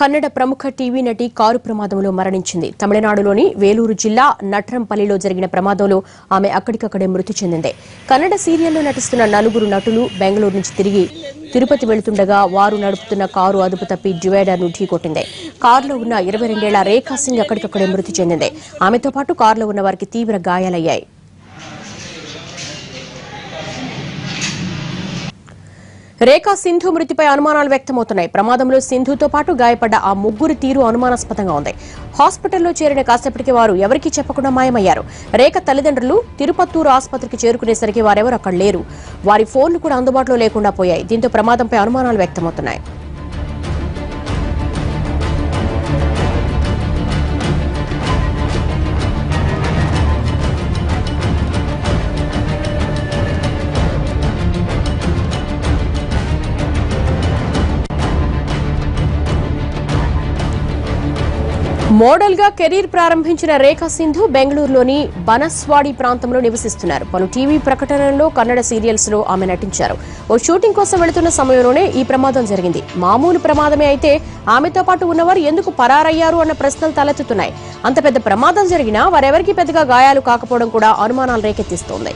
కన్నడ ప్రముఖ టీవీ నటి కారు ప్రమాదంలో మరణించింది. తమిళనాడులోని వేలూరు జిల్లా నట్రంపల్లిలో జరిగిన ప్రమాదంలో ఆమె అక్కడికక్కడే మృతి చెందింది. కన్నడ సీరియల్లో నటిస్తున్న నలుగురు నటులు బెంగళూరు నుంచి తిరిగి తిరుపతి వెళుతుండగా వారు నడుపుతున్న కారు అదుపు తప్పి డివైడర్ను ఢీకొట్టింది. కారులో ఉన్న ఇరవై రెండేళ్ళ రేఖా సింగ్ అక్కడికక్కడే మృతి చెందింది. ఆమెతో పాటు కారులో ఉన్న వారికి తీవ్ర గాయాలయ్యాయి. రేఖా సింధు మృతిపై అనుమానాలు వ్యక్తమవుతున్నాయి. ప్రమాదంలో సింధుతో పాటు గాయపడ్డ ఆ ముగ్గురు తీరు అనుమానాస్పదంగా ఉంది. హాస్పిటల్లో చేరిన కాసేపటికి వారు ఎవరికీ చెప్పకుండా మాయమయ్యారు. రేఖ తల్లిదండ్రులు తిరుపత్తూరు ఆసుపత్రికి చేరుకునేసరికి వారెవరు అక్కడ లేరు. వారి ఫోన్లు కూడా అందుబాటులో లేకుండా పోయాయి. దీంతో ప్రమాదంపై అనుమానాలు వ్యక్తమవుతున్నాయి. మోడల్గా కెరీర్ ప్రారంభించిన రేఖా సింధు బెంగళూరులోని బనస్వాడి ప్రాంతంలో నివసిస్తున్నారు. పలు టీవీ ప్రకటనల్లో కన్నడ సీరియల్స్లో ఆమె నటించారు. ఓ షూటింగ్ కోసం వెళుతున్న సమయంలోనే ఈ ప్రమాదం జరిగింది. మామూలు ప్రమాదమే అయితే ఆమెతో పాటు ఉన్నవారు ఎందుకు పరారయ్యారు అన్న ప్రశ్నలు తలెత్తుతున్నాయి. అంత పెద్ద ప్రమాదం జరిగినా వారెవరికీ పెద్దగా గాయాలు కాకపోవడం కూడా అనుమానాలు రేకెత్తిస్తోంది.